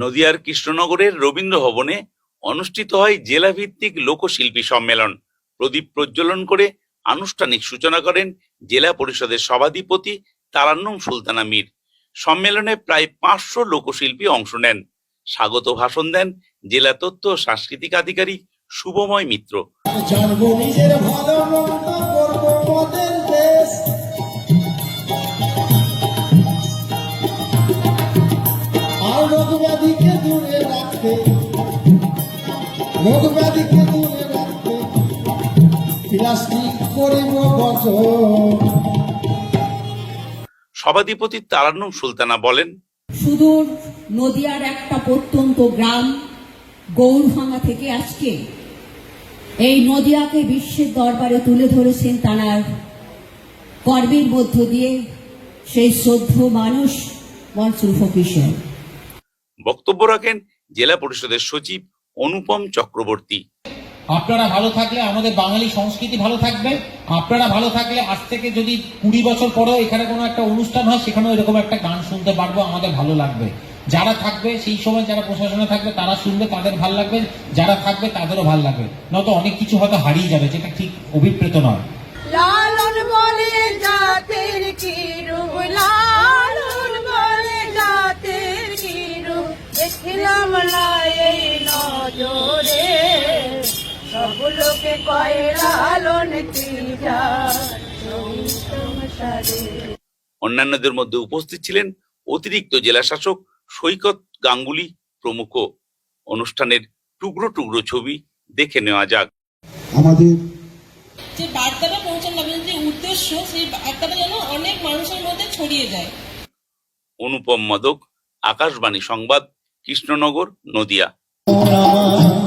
নদিয়ার কৃষ্ণনগরের রবীন্দ্র ভবনে অনুষ্ঠিত হয় জেলাভিত্তিক লোকশিল্পী সম্মেলন। প্রদীপ প্রজ্বলন করে আনুষ্ঠানিক সূচনা করেন জেলা পরিষদের সভাধিপতি তারান্নুম সুলতানা মীর। সম্মেলনে প্রায় পাঁচশো লোকশিল্পী অংশ নেন। স্বাগত ভাষণ দেন জেলা তথ্য সাংস্কৃতিক আধিকারিক শুভময় মিত্র। আর দূরে রাখতে। রোগ দূরে রাখতে। প্লাস্টিক করিব বচন সভাধিপতি তারান্নুম সুলতানা বলেন সুদূর নদিয়ার একটা প্রত্যন্ত গ্রাম গৌরভাঙা থেকে আজকে এই নদিয়াকে বিশ্বের দরবারে তুলে ধরেছেন তাঁর। কর্মের মধ্য দিয়ে সেই শ্রদ্ধ মানুষ মনসুর ফকির। বক্তব্য রাখেন জেলা পরিষদের সচিব অনুপম চক্রবর্তী। আপনারা ভালো থাকলে আমাদের বাঙালি সংস্কৃতি ভালো থাকবে। আপনারা ভালো থাকলে আজ থেকে যদি কুড়ি বছর পরেও এখানে কোনো একটা অনুষ্ঠান হয় সেখানেও এরকম একটা গান শুনতে পারব আমাদের ভালো লাগবে। যারা থাকবে সেই সময় যারা প্রশাসনে থাকবে তারা শুনবে তাদের ভালো লাগবে। যারা থাকবে তাদেরও ভালো লাগবে। নয়তো অনেক কিছু হয়তো হারিয়ে যাবে যেটা ঠিক অভিপ্রেত নয়। লালন বলে নজরে সব লোকে কয় লালন তিজা সংসারে অন্যান্যদের মধ্যে উপস্থিত ছিলেন অতিরিক্ত জেলা শাসক সৈকত গাঙ্গুলি প্রমুখ। অনুষ্ঠানের টুকরো টুকরো ছবি দেখে নেওয়া যাক। আমাদের যে বার্তাটা পৌঁছানো যে উদ্দেশ্য সেই বার্তাটা যেন অনেক মানুষের মধ্যে ছড়িয়ে যায়। অনুপম মাদক আকাশবাণী সংবাদ কৃষ্ণনগর নদিয়া। রামা